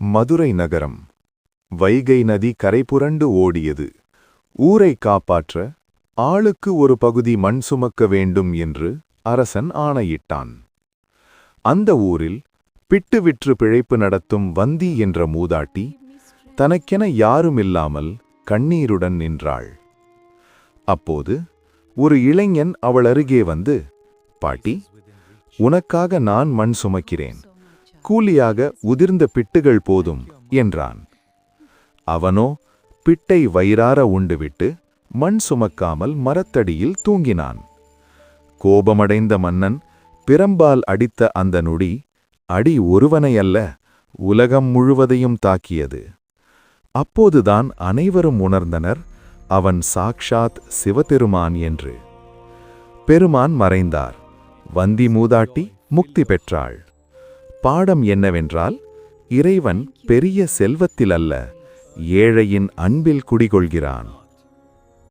மதுரை நகரம். வைகை நதி கரைபுரண்டு ஓடியது. ஊரை காப்பாற்ற ஆளுக்கு ஒரு பகுதி மண் சுமக்க வேண்டும் என்று அரசன் ஆணையிட்டான். அந்த ஊரில் பிட்டு விற்று பிழைப்பு நடத்தும் வந்தி என்ற மூதாட்டி தனக்கென யாருமில்லாமல் கண்ணீருடன் நின்றாள். அப்போது ஒரு இளைஞன் அவள் அருகே வந்து பாட்டி உனக்காக நான் மண் சுமக்கிறேன். கூலியாக உதிர்ந்த பிட்டுகள் போதும் என்றான். அவனோ பிட்டை வயிறார உண்டுவிட்டு மண் சுமக்காமல் மரத்தடியில் தூங்கினான். கோபமடைந்த மன்னன் பிரம்பால் அடித்த அந்த நொடி அடி ஒருவனையல்ல உலகம் முழுவதையும் தாக்கியது. அப்போதுதான் அனைவரும் உணர்ந்தனர் அவன் சாக்ஷாத் சிவபெருமான் என்று. பெருமான் மறைந்தார் வந்தி மூதாட்டி முக்தி பெற்றாள். பாடம் என்னவென்றால் இறைவன் பெரிய செல்வத்தில் அல்ல ஏழையின் அன்பில் குடிகொள்கிறான்.